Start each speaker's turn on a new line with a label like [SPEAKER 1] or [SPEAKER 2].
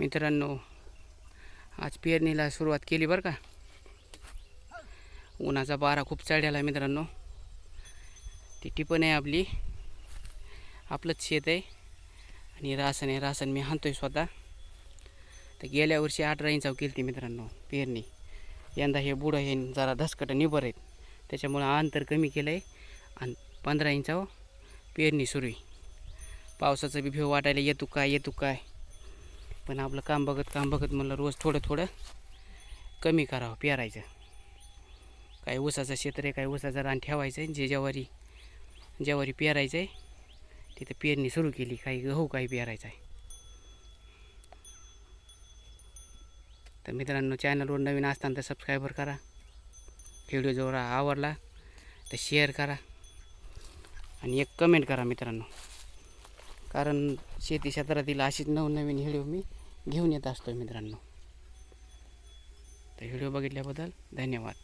[SPEAKER 1] मित्रांनो आज पेरणीला सुरुवात केली बरं का. उन्हाचा बारा खूप चढ्याला आहे मित्रांनो. ती टिपण आहे आपली. आपलंच शेत आहे. आणि रासन आहे रासन मी हाणतोय स्वतः. तर गेल्या वर्षी अठरा इंचाव केली ती मित्रांनो पेरणी. यंदा हे बुडं हे जरा धसकटं निबर आहेत. त्याच्यामुळं अंतर कमी केलं आहे आणि पंधरा इंचाव पेरणी सुरू आहे. पावसाचं बी भेव वाटायला येतो काय येतो काय. पण आपलं काम बघत काम बघत म्हणलं रोज थोडं थोडं कमी करावं पेरायचं. काय ऊसाचं क्षेत्र आहे काय ऊसाचं रान ठेवायचं आहे जे ज्यावारी ज्यावारी पेरायचं आहे तिथं पेरणी सुरू केली काही गहू काही पेरायचं आहे तर मित्रांनो चॅनलवर नवीन असताना तर सबस्क्रायबर करा व्हिडिओ जर आवडला तर शेअर करा आणि एक कमेंट करा मित्रांनो. कारण शेती क्षेत्रातील अशीच नवनवीन व्हिडिओ मी घेऊन येत असतो मित्रांनो. तर व्हिडिओ बघितल्याबद्दल धन्यवाद.